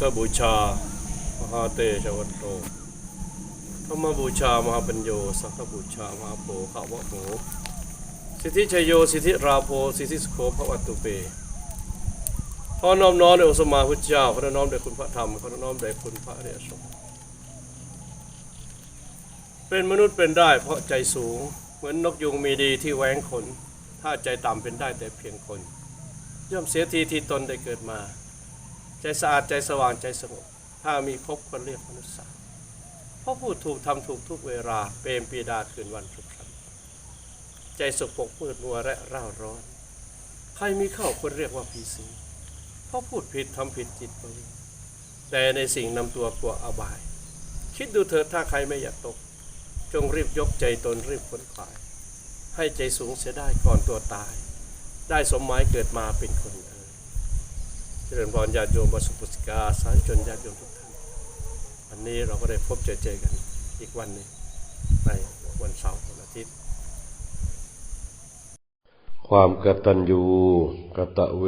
ธบูชา มหาเตชวันโตธรรมบูชา มหาปัญโย สังฆบูชา มหาโภขาวะโหสิทธิชยโย สิทธิราโพสิทธิสโคภวัตตุเปขอน้อมน้อมในองค์สมมาพุทธเจ้าขอน้อมแด่คุณพระธรรมขอน้อมแด่คุณพระอริยสงฆ์เป็นมนุษย์เป็นได้เพราะใจสูง เหมือนนกยุงมีดีที่แหวงขน ถ้าใจต่ำเป็นได้แต่เพียงคน ย่อมเสียทีที่ตนได้เกิดมา ใจสะอาดใจสว่างใจสงบถ้ามีครบคนเรียกมนุษย์สาเพราะพูดถูกทำถูกทุกเวลาเปรมปีดาคืนวันทุกครั้งใจสกปรกมืดมัวและร่าร้อน ใครมีเข้าคนเรียกว่าผีสิงเพราะพูดผิดทำผิดจิตประวิงแต่ในสิ่งนำตัวกลัวอบาย คิดดูเถิดถ้าใครไม่อยากตก จงรีบยกใจตนรีบค้นขวาย ให้ใจสูงเสียได้ก่อนตัวตาย ได้สมหมายเกิดมาเป็นคน จริญพรญาติโยมบสุปุสิกาสาธุชนญาติโยมทุกท่านวันนี้เราก็ได้พบเจอเจอกันอีกวันหนึ่งในวันเสาร์วันอาทิตย์ ความกตัญญูกตเว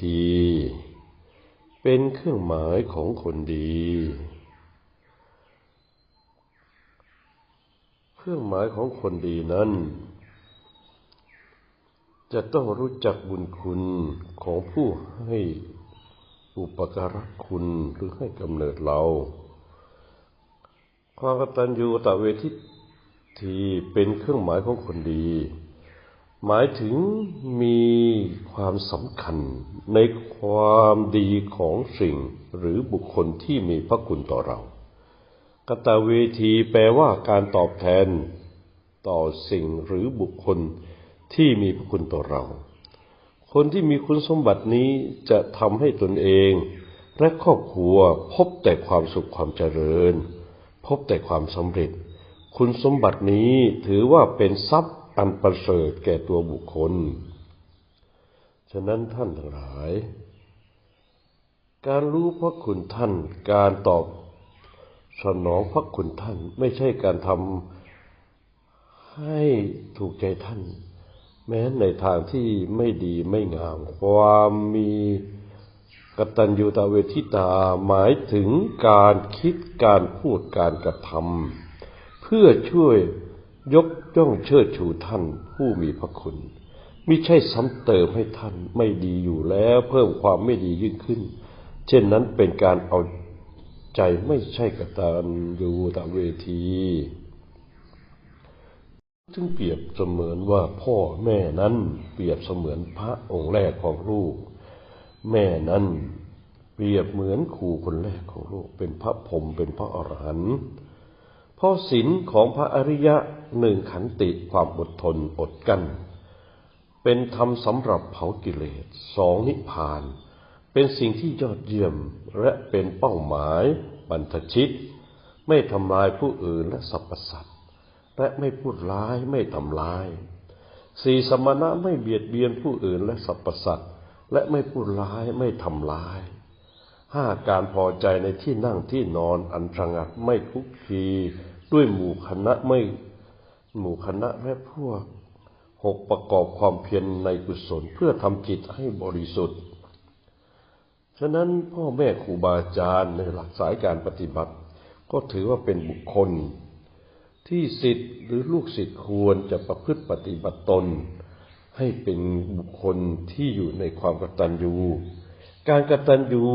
ที เป็นเครื่องหมายของคนดี เครื่องหมายของคนดีนั้น จะต้องรู้จักบุญคุณของผู้ให้อุปการะคุณหรือให้กำเนิดเรา ความกตัญญูกตเวทิทีเป็นเครื่องหมายของคนดี หมายถึงมีความสำคัญในความดีของสิ่งหรือบุคคลที่มีพระคุณต่อเรา กตเวทีแปลว่าการตอบแทนต่อสิ่งหรือบุคคล ที่มีพระคุณต่อเรา คนที่มีคุณสมบัตินี้จะทำให้ตนเอง และครอบครัวพบแต่ความสุขความเจริญ พบแต่ความสำเร็จ คุณสมบัตินี้ถือว่าเป็นทรัพย์อันประเสริฐแก่ตัวบุคคล ฉะนั้นท่านทั้งหลาย การรู้พระคุณท่าน การตอบสนองพระคุณท่านไม่ใช่การทำให้ถูกใจท่าน แม้ในทางที่ไม่ดีไม่งาม ความมีกตัญญูตาเวทิตาหมายถึงการคิดการพูดการกระทำเพื่อช่วยยกย่องเชิดชูท่านผู้มีพระคุณมิใช่ซ้ำเติมให้ท่านไม่ดีอยู่แล้วเพิ่มความไม่ดียิ่งขึ้น เช่นนั้นเป็นการเอาใจไม่ใช่กตัญญูตาเวที ซึ่งเปรียบเสมือนว่าพ่อแม่นั้นเปรียบเสมือนพระองค์แรกของลูก แม่นั้นเปรียบเหมือนครูคนแรกของลูกเป็นพระพรมเป็นพระอรหันต์เพราะศีลของพระอริยะหนึ่งขันติความอดทนอดกั้นเป็นธรรมสำหรับเผากิเลสสองนิพพาน เป็นสิ่งที่ยอดเยี่ยมและเป็นเป้าหมายบรรทชิต ไม่ทำลายผู้อื่นและสรรพสัตว และไม่พูดร้ายไม่ทำร้ายสี่สมณะไม่เบียดเบียนผู้อื่นและสรรพสัตว์และไม่พูดร้ายไม่ทำร้ายห้าการพอใจในที่นั่งที่นอนอันสงัดไม่คุกคีด้วยหมู่คณะไม่หมู่คณะและพวกหกประกอบความเพียรในกุศลเพื่อทำจิตให้บริสุทธิ์ ฉะนั้นพ่อแม่ครูบาอาจารย์ในหลักสายการปฏิบัติ ก็ถือว่าเป็นบุคคล ที่สิทธิ์หรือลูกศิษย์ควรจะประพฤติปฏิบัติตน ให้เป็นบุคคลที่อยู่ในความกตัญญู การกตัญญู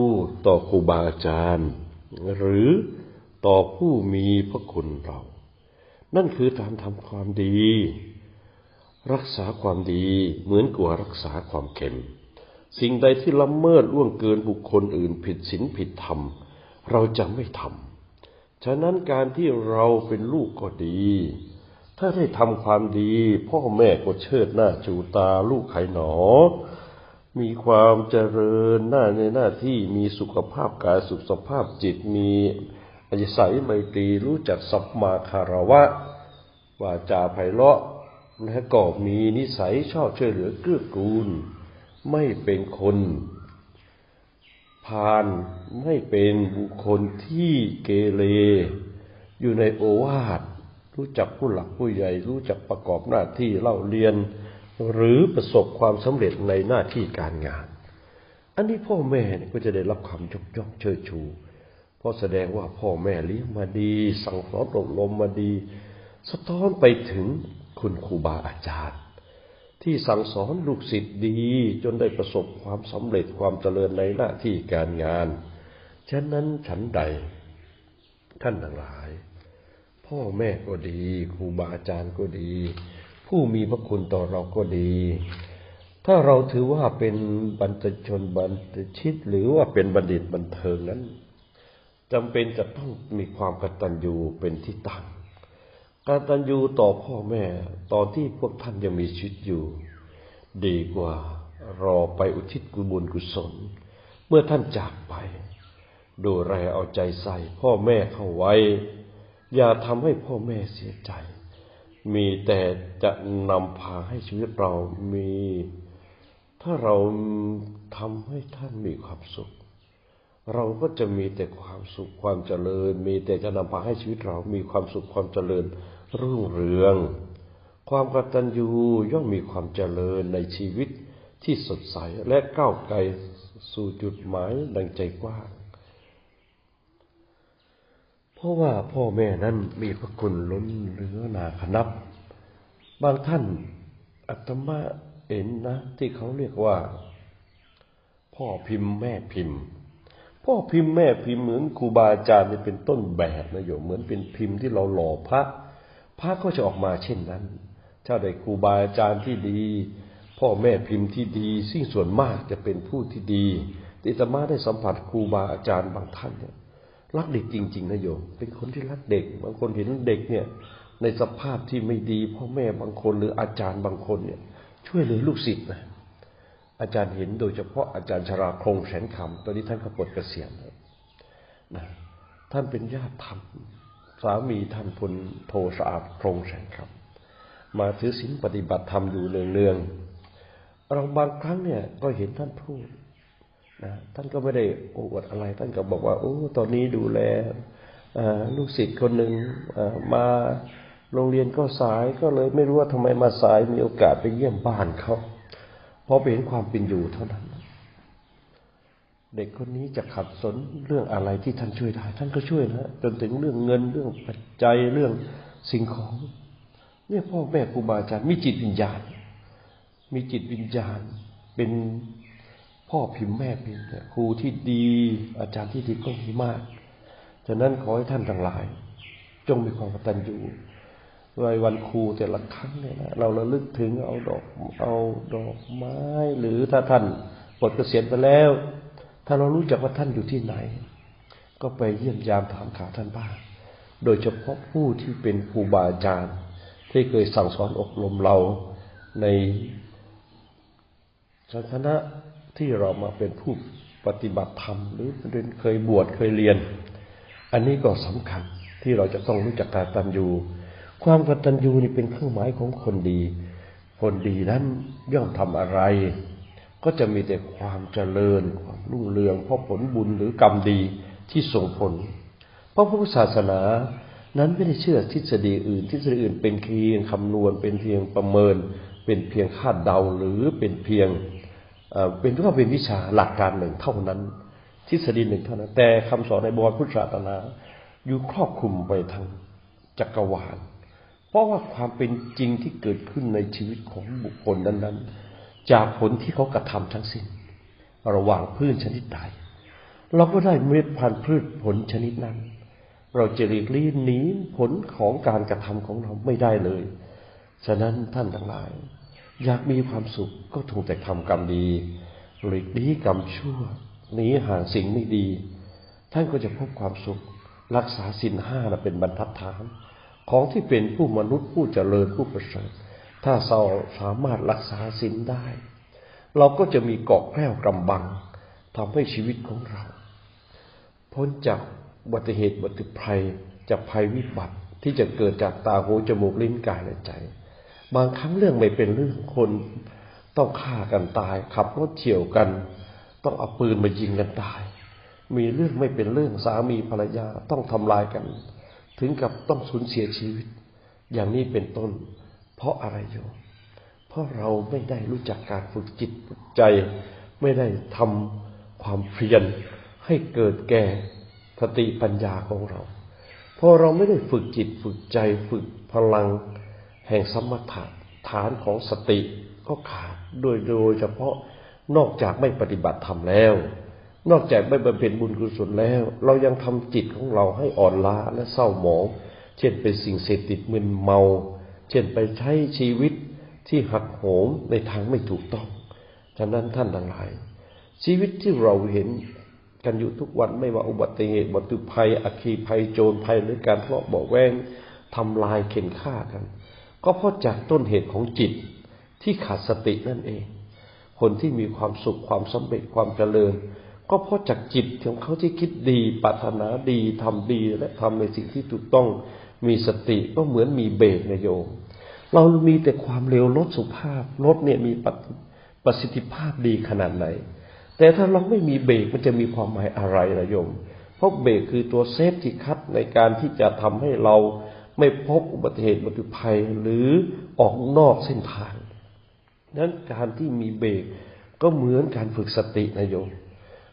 ต่อครูบาอาจารย์ หรือต่อผู้มีพระคุณเรา นั่นคือการทำความดี รักษาความดีเหมือนกับรักษาความเข็ม สิ่งใดที่ละเมิดล่วงเกินบุคคลอื่นผิดศีลผิดธรรม เราจะไม่ทำ ฉะนั้นการที่เราเป็นลูกก็ดี ถ้าได้ทำความดี พ่อแม่ก็เชิดหน้าชูตาลูกไขหนอ มีความเจริญหน้าในหน้าที่มีสุขภาพกายสุขภาพจิตมีอจิสัยไมตรีรู้จักสัมมาคารวะวาจาไพเราะและก็มีนิสัยชอบช่วยเหลือเกื้อกูล ไม่เป็นคน พาลไม่เป็นบุคคลที่เกเร อยู่ในโอวาท รู้จักผู้หลักผู้ใหญ่ รู้จักประกอบหน้าที่เล่าเรียน หรือประสบความสำเร็จในหน้าที่การงาน อันนี้พ่อแม่ก็จะได้รับความยกย่องเชิดชูเพราะแสดงว่าพ่อแม่เลี้ยงมาดี สั่งสอนอบรมมาดี สะท้อนไปถึงคุณครูบาอาจารย์ ที่สั่งสอนลูกศิษย์ดีจนได้ประสบความสำเร็จความเจริญในหน้าที่การงาน ฉะนั้นฉันใด ท่านทั้งหลาย พ่อแม่ก็ดีครูบาอาจารย์ก็ดี ผู้มีพระคุณต่อเราก็ดี ถ้าเราถือว่าเป็นบรรพชนบรรพชิต หรือว่าเป็นบัณฑิตบันเทิงนั้นจำเป็นจะต้องมีความกตัญญูเป็นที่ตั้ง กตัญญูต่อพ่อแม่ ตอนที่พวกท่านยังมีชีวิตอยู่ ดีกว่ารอไปอุทิศกุบุญกุศล เมื่อท่านจากไป ดูแลเอาใจใส่พ่อแม่เข้าไว้ อย่าทำให้พ่อแม่เสียใจ มีแต่จะนำพาให้ชีวิตเรามี ถ้าเราทำให้ท่านมีความสุข เราก็จะมีแต่ความสุขความเจริญ มีแต่จะนำพาให้ชีวิตเรามีความสุขความเจริญ รุ่งเรือง ความกตัญญูย่อมมีความเจริญในชีวิตที่สดใสและก้าวไกลสู่จุดหมายดังใจกว้าง เพราะว่าพ่อแม่นั้นมีพระคุณล้นเหลือนาขนับ บางท่านอัตมาเห็นนะ ที่เขาเรียกว่า พ่อพิมพ์แม่พิมพ์ พ่อพิมพ์แม่พิมพ์เหมือนครูบาอาจารย์นี่เป็นต้นแบบนะโยมเหมือนเป็นพิมพ์ที่เราหล่อพระ พระก็จะออกมาเช่นนั้นถ้าได้ครูบาอาจารย์ที่ดี พ่อแม่พิมพ์ที่ดีซึ่งส่วนมากจะเป็นผู้ที่ดีที่อาตมาได้สัมผัสครูบาอาจารย์บางท่านเนี่ยรักเด็กจริง ๆนะโยม เป็นคนที่รักเด็ก บางคนเห็นเด็กเนี่ย ในสภาพที่ไม่ดี พ่อแม่บางคนหรืออาจารย์บางคนเนี่ย ช่วยเหลือลูกศิษย์นะอาจารย์เห็นโดยเฉพาะอาจารย์ชราคงแสนคำตอนนี้ท่านก็ปดเกษียณแล้วนะท่านเป็นญาติธรรม สามีท่านพลโทสะอาดคงแสนคำมาถือศีลปฏิบัติธรรมอยู่เนืองๆเราบางครั้งเนี่ยก็เห็นท่านพูดนะท่านก็ไม่ได้โอ้อวดอะไร ท่านก็บอกว่าโอ้ตอนนี้ดูแลลูกศิษย์คนหนึ่งมาโรงเรียนก็สายก็เลยไม่รู้ว่าทำไมมาสายมีโอกาสไปเยี่ยมบ้านเขาพอไปเห็นความเป็นอยู่เท่านั้น เด็กคนนี้จะขัดสนเรื่องอะไรที่ท่านช่วยได้ ท่านก็ช่วยนะจนถึงเรื่องเงินเรื่องปัจจัยเรื่องสิ่งของเนี่ยพ่อแม่ครูบาอาจารย์มีจิตวิญญาณ มีจิตวิญญาณ เป็นพ่อพิมพ์แม่พิมพ์ครูที่ดีอาจารย์ที่ดีก็มีมากฉะนั้นขอให้ท่านทั้งหลาย จงมีความกตัญญูในวันครูแต่ละครั้งเนี่ยนะเราระลึกถึงเอาดอกเอาดอกไม้ หรือถ้าท่านปลดเกษียณไปแล้ว ถ้าเรารู้จักว่าท่านอยู่ที่ไหน ก็ไปเยี่ยมยามถามข่าวท่านบ้าง โดยเฉพาะผู้ที่เป็นครูบาอาจารย์ ที่เคยสั่งสอนอบรมเราในศาสนาที่เรามาเป็นผู้ปฏิบัติธรรม หรือเป็นเคยบวชเคยเรียน อันนี้ก็สำคัญที่เราจะต้องรู้จักการตัญญูความกตัญญูนี่เป็นเครื่องหมายของคนดี คนดีนั้นย่อมทำอะไร ก็จะมีแต่ความเจริญความรุ่งเรืองเพราะผลบุญหรือกรรมดีที่ส่งผล เพราะพระพุทธศาสนานั้นไม่ได้เชื่อทฤษฎีอื่น ทฤษฎีอื่นเป็นเพียงคำนวณ เป็นเพียงประเมิน เป็นเพียงคาดเดาหรือเป็นเพียงเป็นก็เป็นวิชาหลักการหนึ่งเท่านั้น ทฤษฎีหนึ่งเท่านั้น แต่คำสอนในบวรพุทธศาสนาอยู่ครอบคลุมไปทั้งจักรวาล เพราะว่าความเป็นจริงที่เกิดขึ้นในชีวิตของบุคคลนั้นๆ จากผลที่เขากระทำทั้งสิ้น ระหว่างพืชชนิดใดเราก็ได้เมล็ดพันธุ์พืชผลชนิดนั้น เราจะหลีกลี่หนีผลของการกระทำของเราไม่ได้เลย ฉะนั้นท่านทั้งหลาย อยากมีความสุขก็ถูกแต่ทำกรรมดีหลีกลี่กรรมชั่วหนีห่างสิ่งไม่ดี ท่านก็จะพบความสุข รักษาสินห้าเป็นบรรทัดฐาน ของที่เป็นผู้มนุษย์ผู้เจริญผู้ประเสริฐ ถ้าเราสามารถรักษาสินได้ เราก็จะมีเกาะแก้วกำบังทำให้ชีวิตของเรา พ้นจากบัติเหตุอุบัติภัยจากภัยวิบัติที่จะเกิดจากตาหูจมูกลิ้นกายและใจ บางครั้งเรื่องไม่เป็นเรื่องคนต้องฆ่ากันตาย ขับรถเฉี่ยวกัน ต้องเอาปืนมายิงกันตาย มีเรื่องไม่เป็นเรื่องสามีภรรยาต้องทำลายกัน ถึงกับต้องสูญเสียชีวิต อย่างนี้เป็นต้น เพราะอะไรโยมเพราะเราไม่ได้รู้จักการฝึกจิตฝึกใจ ไม่ได้ทความเพียรให้เกิดแก่สติปัญญาของเราพอเราไม่ได้ฝึกจิตฝึกใจฝึกพลัง แห่งสมถะฐานของสติก็ขาดโดยโดยเฉพาะนอกจากไม่ปฏิบัติธรรมแล้ว นอกจากไม่บำเพ็ญบุญกุศลแล้ว เรายังทำจิตของเราให้อ่อนล้าและเศร้าหมอง เช่นเป็นสิ่งเสพติดมึนเมา เช่นไปใช้ชีวิตที่หักโหมในทางไม่ถูกต้อง ฉะนั้นท่านทั้งหลาย ชีวิตที่เราเห็นกันอยู่ทุกวันไม่ว่าอุบัติเหตุบัตุภัยอัคคีภัยโจรภัยหรือการทะเลาะเบาแวงทำลายเข็นฆ่ากัน ก็เพราะจากต้นเหตุของจิตที่ขาดสตินั่นเอง คนที่มีความสุขความสำเร็จความเจริญ ก็เพราะจากจิตของเขาที่คิดดีปรารถนาดีทำดีและทำในสิ่งที่ถูกต้องมีสติก็เหมือนมีเบรกนโยม เรามีแต่ความเร็วรถสุภาพรถเนี่ยมีประประสิทธิภาพดีขนาดไหน แต่ถ้าเราไม่มีเบรกมันจะมีความหมายอะไรนะโยม เพราะเบรกคือตัวเซฟที่คัดในการที่จะทำให้เราไม่พบอุบัติเหตุอุบัติภัยหรือออกนอกเส้นทางนั้นการที่มีเบรกก็เหมือนการฝึกสตินะโยม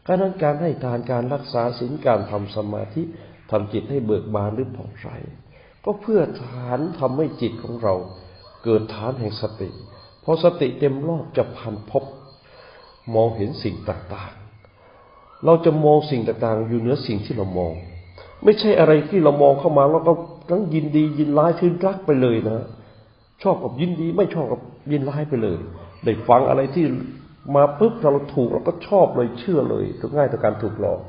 การนั้นการให้ทานการรักษาศีลการทำสมาธิทำจิตให้เบิกบานหรือผ่องใสก็เพื่อฐานทำให้จิตของเรา เกิดฐานแห่งสติพอสติเต็มรอบจะพันพบ มองเห็นสิ่งต่างๆ เราจะมองสิ่งต่างๆ อยู่เหนือสิ่งที่เรามอง ไม่ใช่อะไรที่เรามองเข้ามาแล้วก็ทั้งยินดียินร้ายคือรักไปเลยนะ ชอบกับยินดีไม่ชอบกับยินร้ายไปเลย ได้ฟังอะไรที่มาปุ๊บเราถูกเราก็ชอบเลยเชื่อเลยก็ง่ายต่อการถูกหลอก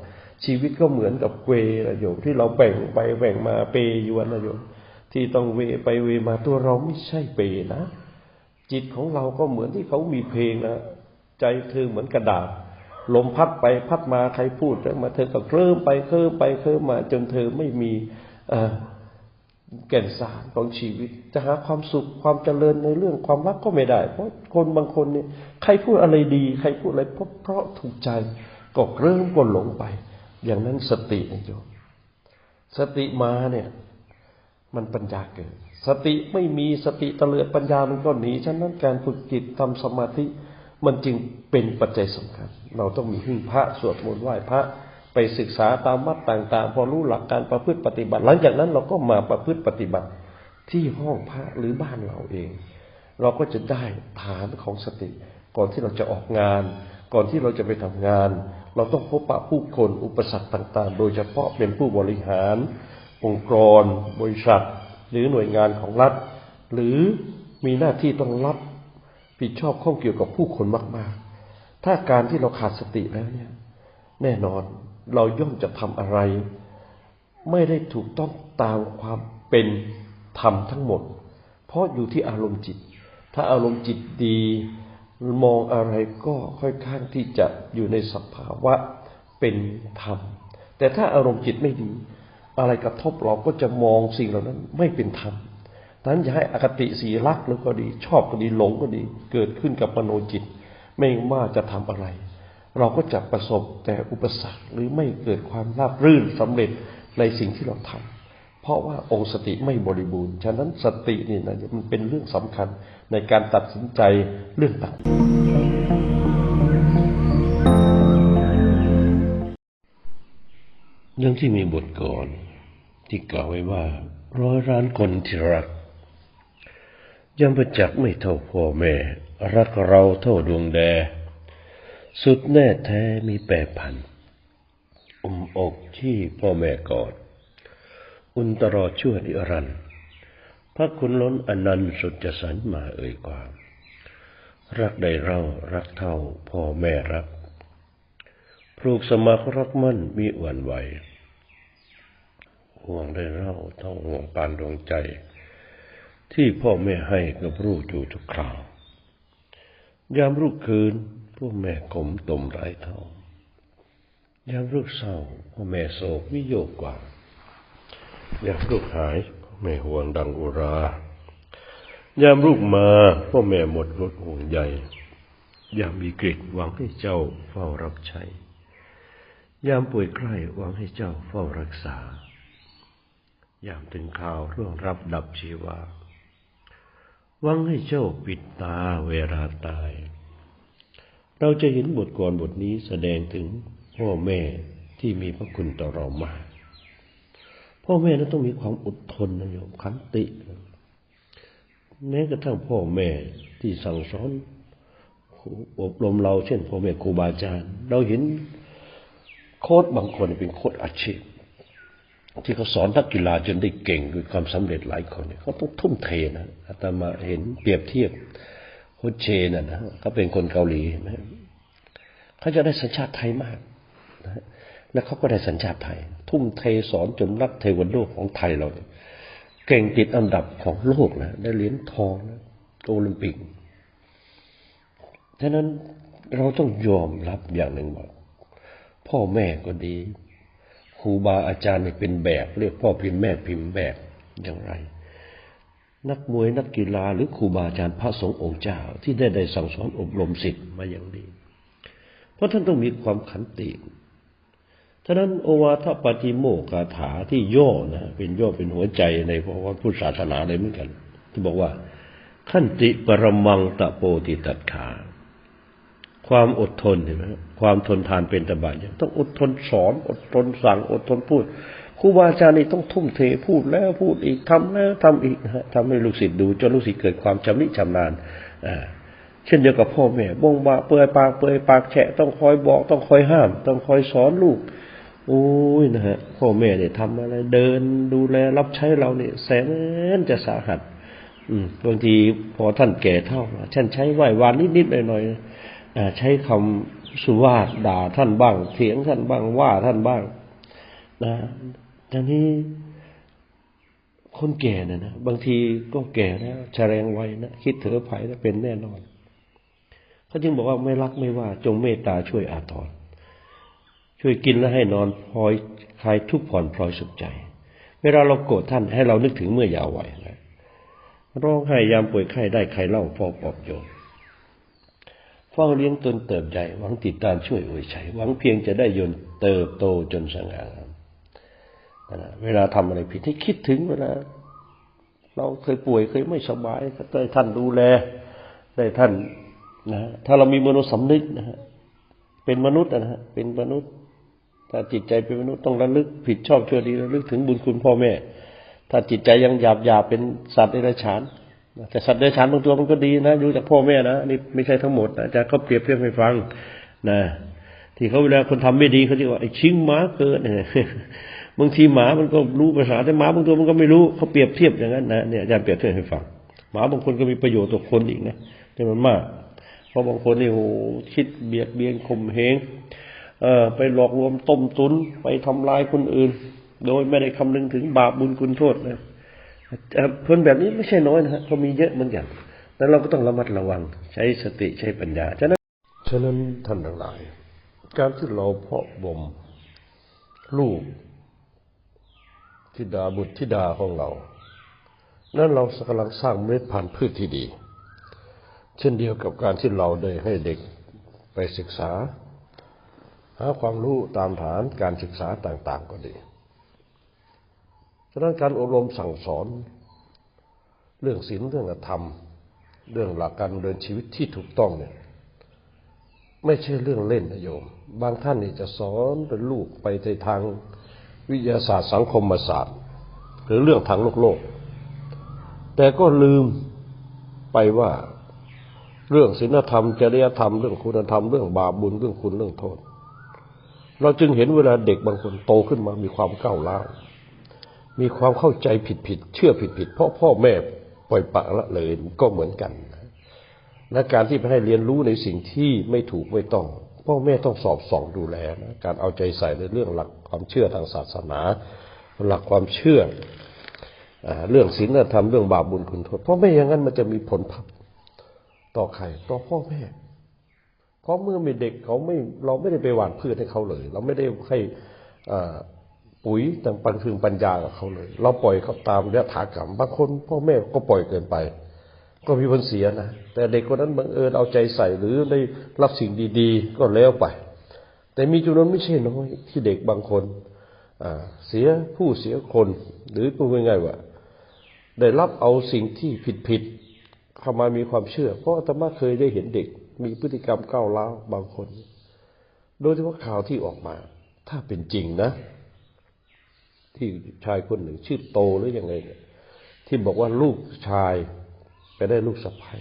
ชีวิตก็เหมือนกับเวนะโยมที่เราแบ่งไปแบ่งมาเปยวนนะโยม ที่ต้องเวไปเวมาตัวเราไม่ใช่เปนะ จิตของเราก็เหมือนที่เขามีเพลงนะใจเธอเหมือนกระดาษ ลมพัดไปพัดมาใครพูดเรื่องมาเธอก็เคลิ้มไปเคลิ้มไปเคลิ้มมา จนเธอไม่มีแก่นสารของชีวิต จะหาความสุขความเจริญในเรื่องความรักก็ไม่ได้ เพราะคนบางคนเนี่ยใครพูดอะไรดี ใครพูดอะไรเพราะเพราะถูกใจก็เริ่มก็หลงไป อย่างนั้นสตินะโยมสติมาเนี่ย มันปัญญาเกิด สติไม่มีสติเตลิดปัญญามันก็หนีฉะนั้นการฝึกจิตทำสมาธิมันจึงเป็นปัจจัยสำคัญ เราต้องมีหิ้งพระสวดมนต์ไหว้พระไปศึกษาตามวัดต่าง ๆ พอรู้หลักการประพฤติปฏิบัติ หลังจากนั้นเราก็มาประพฤติปฏิบัติที่ห้องพระหรือบ้านเราเอง เราก็จะได้ฐานของสติ ก่อนที่เราจะออกงาน ก่อนที่เราจะไปทำงาน เราต้องพบปะผู้คนอุปสรรคต่าง ๆ โดยเฉพาะเป็นผู้บริหาร องค์กร บริษัท หรือหน่วยงานของรัฐ หรือมีหน้าที่ต้องรับผิดชอบข้องเกี่ยวกับผู้คนมาก ๆ ถ้าการที่เราขาดสติแล้วเนี่ย แน่นอนเราย่อมจะทำอะไร ไม่ได้ถูกต้องตามความเป็นธรรมทั้งหมด เพราะอยู่ที่อารมณ์จิต ถ้าอารมณ์จิตดีมองอะไรก็ค่อยข้างที่จะอยู่ในสภาวะเป็นธรรม แต่ถ้าอารมณ์จิตไม่ดี อะไรกระทบเราก็จะมองสิ่งเหล่านั้นไม่เป็นธรรมดังนั้นอย่าให้อคติสีรักหรือก็ดี ชอบก็ดีหลงก็ดี เกิดขึ้นกับมโนจิต ไม่ว่าจะทำอะไร เราก็จะประสบแต่อุปสรรคหรือไม่เกิดความราบรื่นสำเร็จในสิ่งที่เราทำเพราะว่าองค์สติไม่บริบูรณ์ ฉะนั้นสตินี่นะมันเป็นเรื่องสำคัญในการตัดสินใจเรื่องต่างเรื่องที่มีบทก่อน ที่กล่าวไว้ว่า ร้อยล้านคนที่รัก ย่อมประจักษ์ไม่เท่าพ่อแม่ รักเราเท่าดวงแด สุดแน่แท้มีแปรพันอุ่มอกที่พ่อแม่กอด อุ่นตลอดชั่วนิรันดร์พระคุณล้นอนันต์สุดจะสรรมาเอ่ยความ รักใดเรารักเท่าพ่อแม่รักปลูกสมัครรักมั่นมีอ่วนไหว ห่วงได้เล่าเท่าห่วงปานดวงใจ ที่พ่อแม่ให้กับลูกอยู่ทุกคราว ยามลูกคืนพ่อแม่ขมตมไรเท่ายามลูกเศร้าพ่อแม่โศกวิโยกกว่ายามลูกหายพ่อแม่ห่วงดังอุรายามลูกมาพ่อแม่หมดรถห่วงใยยามมีกฤตหวังให้เจ้าเฝ้ารับใช้ยามป่วยใกล้หวังให้เจ้าเฝ้ารักษา ยามถึงข่าวเรื่องรับดับชีวาหวังให้เจ้าปิดตาเวลาตาย เราจะเห็นบทกลอนบทนี้แสดงถึงพ่อแม่ที่มีพระคุณต่อเรามากพ่อแม่นั้นต้องมีความอดทนนะโยมขันติแม้กระทั่งพ่อแม่ที่สั่งสอนอบรมเราเช่นพ่อแม่ครูบาอาจารย์ เราเห็นโค้ดบางคนเป็นโค้ดอาชีพ ที่เขาสอนนักกีฬาจนได้เก่งด้วยความสำเร็จหลายคนเนี่ยเขาต้องทุ่มเทนะอาตมาเห็นเปรียบเทียบโคชเชน่ะนะเขาเป็นคนเกาหลีนะเขาจะได้สัญชาติไทยมากนะแล้วเขาก็ได้สัญชาติไทย ทุ่มเทสอนจนนักเทวันโดของไทยเราเนี่ยเก่งติดอันดับของโลกนะได้เหรียญทองนะโอลิมปิกฉะนั้นเราต้องยอมรับอย่างหนึ่งว่าพ่อแม่ก็ดี ครูบาอาจารย์เป็นแบบ เรียกพ่อพิมพ์แม่พิมพ์แบบอย่างไร นักมวยนักกีฬาหรือครูบาอาจารย์พระสงฆ์องค์เจ้า ที่ได้ได้สั่งสอนอบรมศิษย์มาอย่างดี เพราะท่านต้องมีความขันติฉะนั้นโอวาทปาติโมกคาถาที่ย่อนะเป็นย่อเป็นหัวใจในพระพุทธศาสนาเลยเหมือนกัน ที่บอกว่า ขันติปรมังตะโปติตัดขา ความอดทนเห็นไหมความทนทานเป็นตบะอย่างต้องอดทนสอน อดทนสั่ง อดทนพูดครูบาอาจารย์นี่ต้องทุ่มเทพูดแล้วพูดอีกทำแล้วทำอีกนะฮะทำให้ลูกศิษย์ดูจนลูกศิษย์เกิดความชำนิชำนาญอ่าเช่นเดียวกับพ่อแม่บงบาเปื่อยปากเปื่อยปากแฉะต้องคอยบอกต้องคอยห้าม ต้องคอยสอนลูกโอ้ยนะฮะพ่อแม่เนี่ยทำอะไรเดินดูแลรับใช้เราเนี่ยแสนจะสาหัส อืมบางทีพอท่านแก่เท่าท่านใช้ไหววานนิดๆหน่อยๆอ่า ใช้คำสุวาทด่าท่านบ้าง เถียงท่านบ้างว่าท่านบ้าง นะทีนี้คนแก่เนี่ยนะบางทีก็แก่แล้วชะแรงวัยนะคิดเถอภัยแล้วเป็นแน่นอนเขาจึงบอกว่าไม่รักไม่ว่า จงเมตตาช่วยอาทรช่วยกินแล้วให้นอนพลอยคลายทุกข์ผ่อนพลอยสุขใจ เวลาเราโกรธท่านให้เรานึกถึงเมื่อยาววัยนะร้องไห้ยามป่วยไข้ได้ใครเล่าพอปลอบโยน เฝ้าเลี้ยงตนเติบใหญ่หวังติดตามช่วยอวยชัยหวังเพียงจะได้ยนเติบโตจนสง่างามเวลาทำอะไรผิดให้คิดถึงเวลาเราเคยป่วยเคยไม่สบายก็ได้ท่านดูแล ได้ท่านนะถ้าเรามีมนุษย์สำนึกนะฮะเป็นมนุษย์นะฮะเป็นมนุษย์ถ้าจิตใจเป็นมนุษย์ต้องระลึก ผิดชอบชั่วดีระลึกถึงบุญคุณพ่อแม่ ถ้าจิตใจยังหยาบหยาบเป็นสัตว์เดรัจฉาน แต่สัตว์เดรัจฉานบางตัวมันก็ดีนะอยู่จากพ่อแม่นะนี่ไม่ใช่ทั้งหมดอาจารย์เขาเปรียบเทียบให้ฟังนะที่เขาเวลาคนทำไม่ดีเขาจะว่าไอ้ชิงหมาเกิดเนี่ยบางทีหมามันก็รู้ภาษาแต่หมาบางตัวมันก็ไม่รู้เขาเปรียบเทียบอย่างนั้นนะเนี่ยอาจารย์เปรียบเทียบให้ฟังหมาบางคนก็มีประโยชน์ต่อคนอีกนะแต่มันมาก เพราะบางคนนี่โหคิดเบียดเบียนข่มเหงเอ่อไปหลอกลวงต้มตุนไปทำลายคนอื่น โดยไม่ได้คำนึงถึงบาปบุญคุณโทษนะ คนแบบนี้ไม่ใช่น้อยนะฮะเขามีเยอะเหมือนกันแล้วเราก็ต้องระมัดระวัง ใช้สติใช้ปัญญาฉะนั้นฉะนั้นท่านทั้งหลาย การที่เราเพาะบ่มลูกธิดาบุตรธิดาของเรา นั่นเรากำลังสร้างเมล็ดพันธุ์พืชที่ดี เช่นเดียวกับการที่เราได้ให้เด็กไปศึกษา หาความรู้ตามฐานการศึกษาต่าง ๆ ก็ดีะนั้นการอบรมสั่งสอน เรื่องศีลเรื่องธรรม เรื่องหลักการเดินชีวิตที่ถูกต้องเนี่ยไม่ใช่เรื่องเล่นนะโยม บางท่านนี่จะสอนเป็นลูกไปในทางวิทยาศาสตร์สังคมศาสตร์ หรือเรื่องทางโลกโลก แต่ก็ลืมไปว่าเรื่องศีลธรรมจริยธรรมเรื่องคุณธรรมเรื่องบาปบุญเรื่องคุณเรื่องโทษ เราจึงเห็นเวลาเด็กบางคนโตขึ้นมามีความก้าวร้าว มีความเข้าใจผิดผิดๆเชื่อผิดผิดๆเพราะพ่อแม่ปล่อยปะละเลยก็เหมือนกันและการที่ไปให้เรียนรู้ในสิ่งที่ไม่ถูกไม่ต้อง พ่อแม่ต้องสอบส่องดูแลนะการเอาใจใส่ในเรื่องหลักความเชื่อทางศาสนา หลักความเชื่ออเรื่องศีลธรรมเรื่องบาปบุญคุณโทษเพราะไม่อย่างนั้นมันจะมีผลพับต่อใครต่อพ่อแม่เพราะเมื่อมีเด็กเขาไม่เราไม่ได้ไปหว่านพืชให้เขาเลย เราไม่ได้ให้อ่า ปุ๋ยต่างปันพึงปัญญากับเขาเลย เราปล่อยเขาตามยถากรรมบางคนพ่อแม่ก็ปล่อยเกินไป ก็มีผลเสียนะแต่เด็กคนนั้นบังเอิญเอาใจใส่หรือได้รับสิ่งดีๆ ก็แล้วไป แต่มีจำนวนไม่ใช่น้อยที่เด็กบางคนเสียผู้เสียคนหรือพูดง่ายๆว่า ได้รับเอาสิ่งที่ผิดๆเข้ามามีความเชื่อ เพราะอาตมาเคยได้เห็นเด็ก มีพฤติกรรมก้าวร้าวบางคน โดยเฉพาะข่าวที่ออกมา ถ้าเป็นจริงนะ ที่ชายคนหนึ่ง ชื่อโตหรือยังไงเนี่ยที่บอกว่าลูกชายไปได้ลูกสะใภ้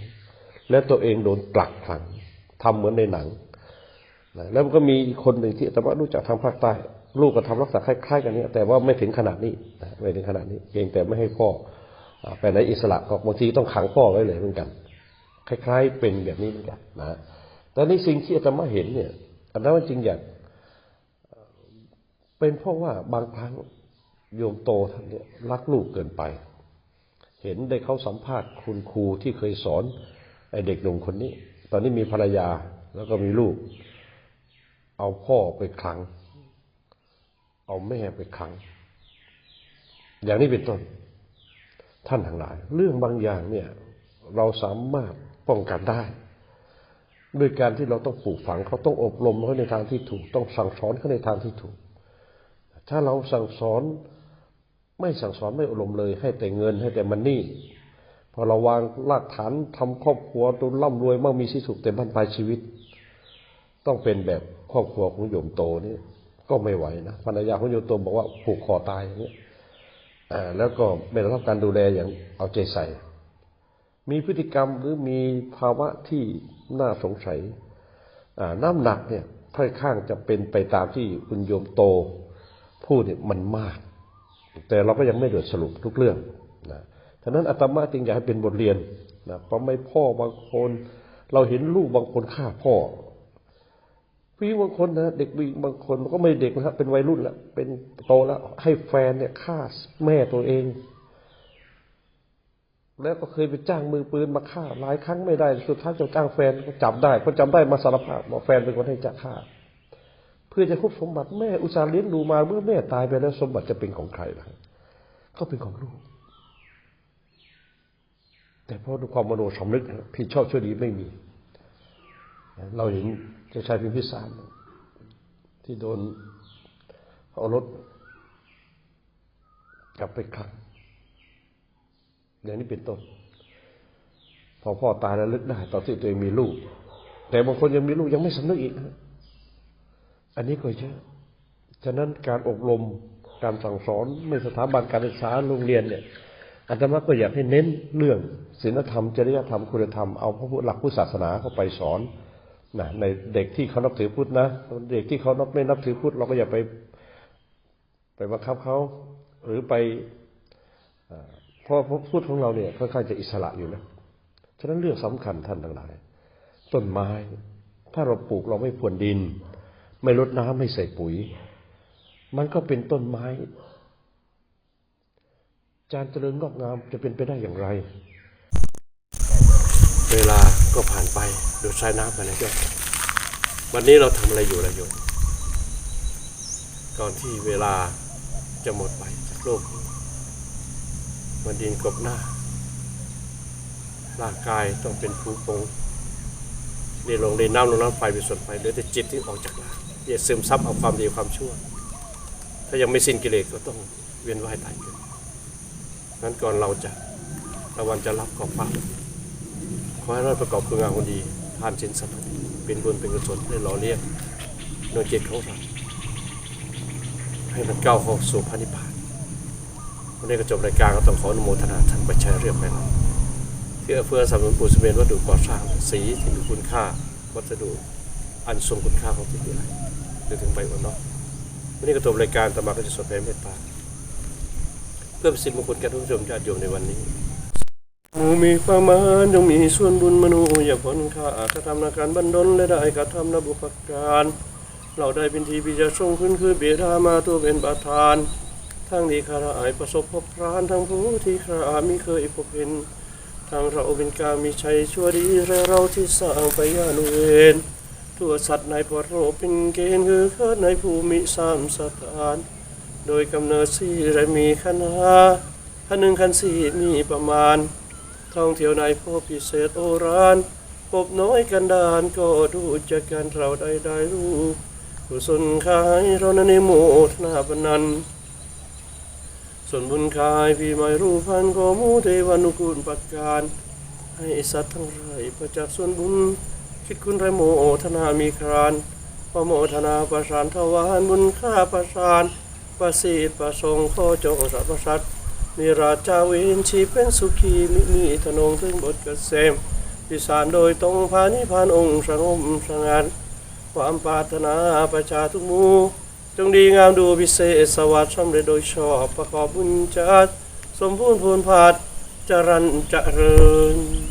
และตัวเองโดนปลักฝังทำเหมือนในหนังแล้วมันก็มีคนหนึ่งที่อาตมารู้จักทางภาคใต้ ลูกก็ทำลักษณะคล้ายๆกันนี้แต่ว่าไม่ถึงขนาดนี้ไม่ถึงขนาดนี้เพียงแต่ไม่ให้พ่อไปในอิสระก็บางทีต้องขังพ่อไว้เลยเหมือนกัน คล้าย ๆ เป็นแบบนี้เหมือนกันนะแต่ในสิ่งที่อาตมาเห็นเนี่ยอาตมาจริงอยากเป็นเพราะว่าบางครั้ง โยมโตท่านเนี่ยรักลูกเกินไป เห็นได้เขาสัมภาษณ์คุณครูที่เคยสอนไอเด็กหนุ่มคนนี้ ตอนนี้มีภรรยาแล้วก็มีลูก เอาพ่อไปขัง เอาแม่ไปขัง อย่างนี้เป็นต้น ท่านทั้งหลาย เรื่องบางอย่างเนี่ย เราสามารถป้องกันได้ด้วยการที่เราต้องปลูกฝังเขาต้องอบรมเขาในทางที่ถูก ต้องสั่งสอนเขาในทางที่ถูก ถ้าเราสั่งสอน ไม่สั่งสอนไม่อบรมเลย ให้แต่เงินให้แต่มันนี่ พอเราวางรากฐานทำครอบครัวจนร่ำรวยมั่งมีสีสุขเต็มบ้านปลายชีวิต ต้องเป็นแบบครอบครัวของโยมโตนี่ก็ไม่ไหวนะภรรยาของโยมโตบอกว่าผูกคอตายอย่างนี้อ่าแล้วก็ไม่ได้รับการดูแลอย่างเอาใจใส่ มีพฤติกรรมหรือมีภาวะที่น่าสงสัยอ่าน้ำหนักเนี่ยค่อยข้างจะเป็นไปตามที่คุณโยมโตพูดเนี่ยมันมาก แต่เราก็ยังไม่เดือดสรุปทุกเรื่องนะฉะนั้นอาตมาจึงอยากให้เป็นบทเรียนนะเพราะไม่พ่อบางคน เราเห็นลูกบางคนฆ่าพ่อผู้หญิงบางคนนะเด็กผู้หญิงบางคนมันก็ไม่เด็กนะครับเป็นวัยรุ่นแล้วเป็นโตแล้วให้แฟนเนี่ยฆ่าแม่ตัวเอง แล้วก็เคยไปจ้างมือปืนมาฆ่าหลายครั้งไม่ได้สุดท้ายจะจ้างแฟนก็จับได้พอจับได้มาสารภาพบอกแฟนเป็นคนให้จะฆ่า พื่อจะคุบสมบัติแม่อุตส่าห์เลี้ยงดูมาเมื่อแม่ตายไปแล้วสมบัติจะเป็นของใครล่ะก็เป็นของลูก แต่เพราะความมโนสำนึกผิดชอบชั่วดีไม่มี เราเห็นเจ้าชายพิมพิสารที่โดนเอารถกลับไปขังอย่างนี้เป็นต้นพอพ่อตายแล้วลึกได้ตอนที่ตัวเองมีลูก แต่บางคนยังมีลูกยังไม่สำนึกอีกนะ อันนี้ก็เยอะฉะนั้นการอบรมการสั่งสอนในสถาบันการศึกษาโรงเรียนเนี่ยอาตมาก็อยากให้เน้นเรื่องศีลธรรมจริยธรรมคุณธรรมเอาพระพุทธหลักพุทธศาสนาเข้าไปสอนนะในเด็กที่เขานับถือพุทธนะเด็กที่เขานับไม่นับถือพุทธเราก็อย่าไปไปบังคับเขาหรือไปเพราะพระพุทธของเราเนี่ยค่อนข้างจะอิสระอยู่นะฉะนั้นเรื่องสำคัญท่านทั้งหลาย ต้นไม้ ถ้าเราปลูกเราไม่พรวนดิน ไม่ลดน้ำไม่ใส่ปุ๋ย มันก็เป็นต้นไม้ จานเจริญงอกงามจะเป็นไปได้อย่างไร เวลาก็ผ่านไปดูดสายน้ำไปนะโยมวันนี้เราทำอะไรอยู่ละโยมก่อนที่เวลาจะหมดไปจากโลกมันดินกบหน้า ร่างกายต้องเป็นภูปงเรียนลงเรียนน้ำลงน้ำไฟเป็นส่วนไปเหลือแต่จิตที่ออกจากร่าง ที่จะซึมซับเอาความดีความชั่ว ถ้ายังไม่สิ้นกิเลสก็ต้องเวียนว่ายตายเกิดนั้นก่อนเราจะตะวันจะรับของฟ้าขอให้เราประกอบคุณงามความดีทานสินสัตว์เป็นบุญเป็นกุศลได้หล่อเลี้ยงดวงจิตของเราให้มันก้าวเข้าสู่พระนิพพานวันนี้ก็จบรายการก็ต้องขออนุโมทนาท่านประชัยเรียบไปแล้วที่เอื้อเฟื้อสนับสนุนปูนซีเมนวัตถุก่อสร้างสีที่มีคุณค่าวัสดุอันทรงคุณค่าของที่วิไล จนถึงไปวันนอกวันนี้ก็จบรายการต่อมาก็จะสวดแผ่เมตตาเพื่อเป็นสิริมงคลแก่ทุกผู้ชมญาติโยมในวันนี้หมูมีความหมายจงมีส่วนบุญมนุอย่าพ้นค่ากระทำนาการบันดลและได้กระทำนบุปการเราได้เป็นทีพิจาทรงขึ้นคือเบียดามาตัวเป็นประธาน ทั้งที่ข้าราอายประสบพบพรานทั้งผู้ที่ข้าอามิเคยพบเห็นทั้งเราเป็นกามีชัยชั่วดีและเราที่สร้างไปยานุเวน ตัวสัตว์ในปรโรเป็นเกณฑ์คือข้าในภูมิสามสถาน โดยกำเนิดสี่และมีคณะขันหนึ่งขันสี่มีประมาณ ท่องเที่ยวในพบพิเศษโอรานพบน้อยกันดานก็ดูจากกันเราได้ได้รู้กุศลขายเราในในโมทนาปนันส่วนบุญขายพี่ไม่รู้พันก็มูเทวานุกูลปัดการ ให้สัตว์ทั้งหลายประจักษ์ส่วนบุญ คิดคุณไรโมทนามีครานประโมทนาประสานทวารบุญค่าประสานประสีประสงค์ขอจงสรรพสัตว์มีราชาวินชีเป็นสุขีมิมีธนงถึงบทเกษมพิสารโดยตรงพานิพานองค์สงบสงัดความปรารถนาประชาทุกมูจงดีงามดูพิเศษสวัสดิ์สำเร็จโดยชอบประกอบบุญจัดสมบูรณ์พูนผาดจรันจริญเจริญ